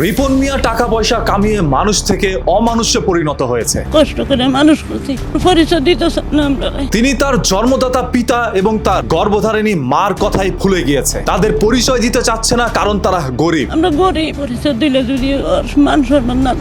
রিপন মিয়া টাকা পয়সা কামিয়ে মানুষ থেকে অমানুষ্যে পরিণত হয়েছে। কষ্ট করে মানুষ করছি পরিচয় দিতে তিনি তার জন্মদাতা পিতা এবং তার গর্ভধারিণী মার কথাই ভুলে গিয়েছে। তাদের পরিচয় দিতে চাচ্ছে না কারণ তারা গরিব। আমরা গরিব পরিচয় দিলে যদি মান সম্মান না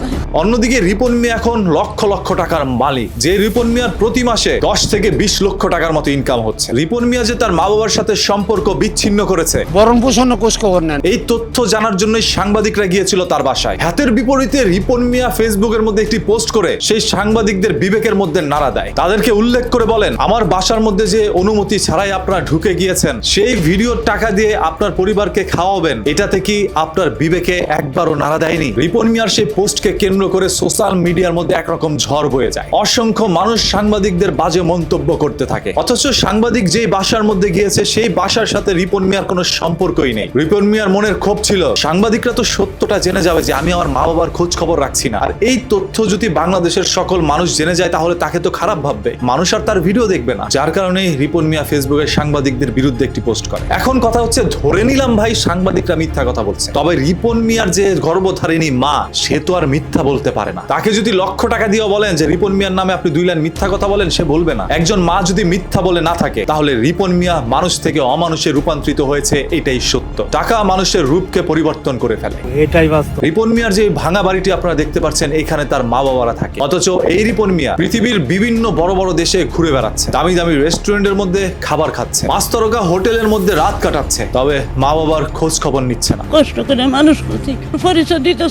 অন্যদিকে রিপন মিয়া এখন লক্ষ লক্ষ টাকার মালিক যে রিপন মিয়ার প্রতি মাসে দশ থেকে বিশ লক্ষ টাকার মতো ইনকাম হচ্ছে। রিপন মিয়া যে তার মা বাবার সাথে সম্পর্ক বিচ্ছিন্ন করেছে বরং পোষণ খোঁজ খবর নেন। এই তথ্য জানার জন্যই সাংবাদিকরা গিয়েছিল তার বাসায়। হাতের বিপরীতে রিপন মিয়া ফেসবুকের মধ্যে একটি পোস্ট করে সেই সাংবাদিকদের বিবেকের মধ্যে নাড়া দেয়। তাদেরকে উল্লেখ করে বলেন, আমার বাসার মধ্যে যে অনুমতি ছাড়াই আপনারা ঢুকে গিয়েছেন, সেই ভিডিওর টাকা দিয়ে আপনার পরিবারকে খাওয়াবেন। এটাতে কি আপনার বিবেকে একবারও নাড়া দেয়নি? রিপন মিয়ার সেই পোস্টকে কেন্দ্র করে সোশ্যাল মিডিয়ার মধ্যে একরকম ঝড় বয়ে যায়। অসংখ্য মানুষ সাংবাদিকদের বাজে মন্তব্য করতে থাকে। অথচ সাংবাদিক যেই বাসার মধ্যে গিয়েছে, সেই বাসার সাথে রিপন মিয়ার কোনো সম্পর্কই নেই। রিপন মিয়ার মনের ক্ষোভ ছিল, সাংবাদিকরা তো সত্যটা জেনে যাবে যে আমি আমার মা বাবার খোঁজ খবর রাখছি না। আর এই তথ্য যদি বাংলাদেশের সকল মানুষ জেনে যায়, তাহলে তাকে তো খারাপ ভাববে। মানুষ আর তার ভিডিও দেখবে না। যার কারণে রিপন মিয়া ফেসবুকের সাংবাদিকদের বিরুদ্ধে একটি পোস্ট করে। এখন কথা হচ্ছে, ধরে নিলাম ভাই, সাংবাদিকরা মিথ্যা কথা বলছে। তবে রিপন মিয়ার যে গর্ভধারিণী মা, সে তো আর মিথ্যা বলতে পারে না। তাকে যদি লক্ষ টাকা দিয়ে বলেন যে রিপন মিয়ার নামে আপনি দুই লাইন মিথ্যা কথা বলেন, সে বলবে না। একজন মা যদি মিথ্যা বলে না থাকে, তাহলে রিপন মিয়া মানুষ থেকে অমানুষে রূপান্তরিত হয়েছে, এটাই সত্য। টাকা মানুষের রূপকে পরিবর্তন করে ফেলে। এটাই বাস্তব। রিপন মিয়ার যে ভাঙা বাড়িটি আপনারা দেখতে পাচ্ছেন এখানে তার মা বাবারা থাকে। অথচ এই রিপন মিয়া পৃথিবীর বিভিন্ন বড় বড় দেশে ঘুরে বেড়াচ্ছে। দামি দামি রেস্টুরেন্টের মধ্যে খাবার খাচ্ছে। মাস্তরকা হোটেলের মধ্যে রাত কাটাচ্ছে। তবে মা বাবার খোঁজ খবর নিচ্ছে না। কষ্ট করে মানুষ করছি পরিচয় দিতে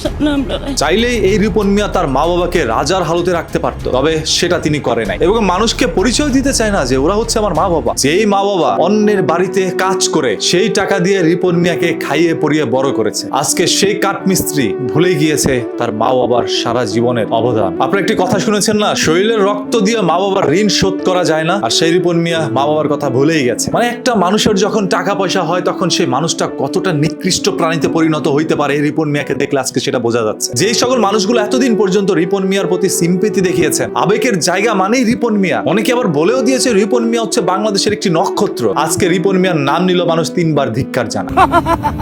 চাইলেই এই রিপন মিয়া তার মা বাবাকে রাজার হালতে রাখতে পারত। তবে সেটা তিনি করে নাই। এবং মানুষকে পরিচয় দিতে চায় না যে ওরা হচ্ছে আমার মা বাবা যেই মা বাবা অন্যের বাড়িতে কাজ করে সেই টাকা দিয়ে রিপন মিয়াকে খাইয়ে পরিয়ে বড় করেছে। আজকে সেই কাঠমিস্ত্রি ভুলে গিয়েছে তার মা বাবার সারা জীবনের অবদান। আপনারা একটি কথা শুনেছেন না? শরীরের রক্ত দিয়ে মা বাবার ঋণ শোধ করা যায় না? আর সেই রিপন মিয়া মা বাবার কথা ভুলেই গেছে। মানে একটা মানুষের যখন টাকা পয়সা হয়, তখন সেই মানুষটা কতটা নিকৃষ্ট প্রাণীতে পরিণত হইতে পারে, এই রিপন মিয়াকে দেখলে আজকে সেটা বোঝা যাচ্ছে। যেই সকল মানুষগুলো এতদিন পর্যন্ত রিপন মিয়ার প্রতি সিম্পেতি দেখিয়েছে, আবেগের জায়গা মানেই রিপন মিয়া। অনেকে আবার বলেও দিয়েছে, রিপন মিয়া হচ্ছে বাংলাদেশের একটি নক্ষত্র। আজকে রিপন মিয়ার নাম নিল মানুষ তিনবার ধিক্কার জানা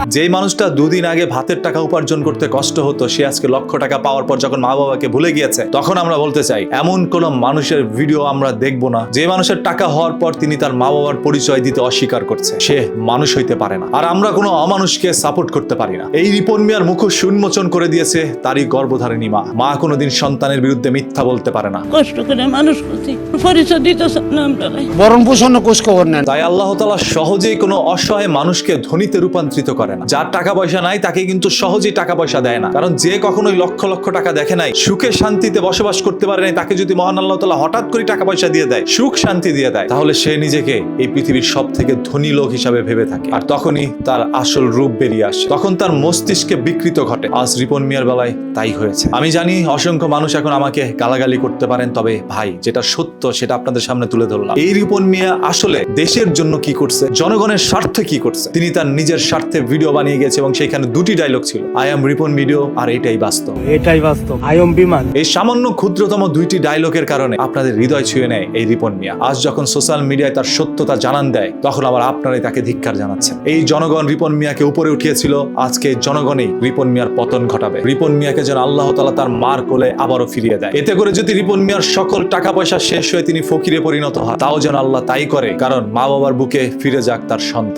যেই মানুষটা দুদিন আগে ভাতের টাকা উপার্জন করতে কষ্ট হতো সে আজকে লক্ষ টাকা পাওয়ার পর যখন মা বাবাকে ভুলে গিয়েছে তখন আমরা বলতে চাই এমন কোন মানুষের ভিডিও আমরা দেখব না যে মানুষের টাকা হওয়ার পর তিনি তার মা বাবার পরিচয় দিতে অস্বীকার করছে। সে মানুষ হইতে পারে না। আর আমরা কোনো অমানুষকে সাপোর্ট করতে পারি না। এই রিপন মিয়ার মুখোশ উন্মোচন করে দিয়েছে তারই গর্ভধারিণী মা। মা কোনোদিন সন্তানের বিরুদ্ধে মিথ্যা বলতে পারে না। কষ্ট করে মানুষ পরিচয় দিতে চান না আমরা। বরং পোষণ খোঁজ খবর নেন। তাই আল্লাহ তালা সহজেই কোনো অসহায় মানুষকে ধনীতে রূপান্তরিত করে না। যার টাকা পয়সা নাই তাকে কিন্তু সহজেই টাকা পয়সা দেয় না। কারণ যে কখনোই লক্ষ লক্ষ টাকা দেখে নাই, সুখে শান্তিতে বসবাস করতে পারে নাই, তাকে যদি মহান আল্লাহ তালা হঠাৎ করে টাকা পয়সা দিয়ে দেয়, সুখ শান্তি দিয়ে দেয়, তাহলে সে নিজেকে এই পৃথিবীর সব থেকে ধনী লোক হিসাবে ভেবে থাকে। আর তখনই তার আসল রূপ বেরিয়ে আসে। তখন তার মস্তিষ্কে বিকৃত ঘটে। আজ রিপন মিয়ার বেলায় তাই হয়েছে। আমি জানি অসংখ্য মানুষ এখন আমাকে গালাগালি করতে পারেন, তবে ভাই, যেটা সত্য, সেটা আপনাদের সামনে তুলে ধরলাম। এই রিপন মিয়া আসলে দেশের জন্য কি করছে, জনগণের স্বার্থে কি করছে, তিনি তার নিজের স্বার্থে ভিডিও বানিয়ে গেছে এবং সেখানে দুটি ডায়লগ ছিল। আই এম রিপন ভিডিও আর এটাই বাস্তব। এটাই বাস্তব। আয়ম বিমান এই সামান্য ক্ষুদ্রতম দুইটি ডায়লগের কারণে আপনাদের হৃদয় ছুঁয়ে নেয় এই রিপন মিয়া। আজ যখন সোশ্যাল মিডিয়ায় তার সত্যতা জানান দেয় তখন আবার আপনারাই তাকে ধিক্কার জানাচ্ছেন। এই জনগণ রিপন মিয়াকে উপরে উঠিয়েছিল। আজকে জনগণই রিপন মিয়ার পতন ঘটাবে। রিপন মিয়াকে যেন আল্লাহ তালা তার মার কোলে আবারও ফিরিয়ে দেয়। এতে করে যদি রিপন মিয়ার সকল টাকা পয়সা শেষ হয়ে তিনি ফকিরে পরিণত হয় তাও যেন আল্লাহ তাই করে কারণ মা বাবার বুকে ফিরে যাক তার সন্তান।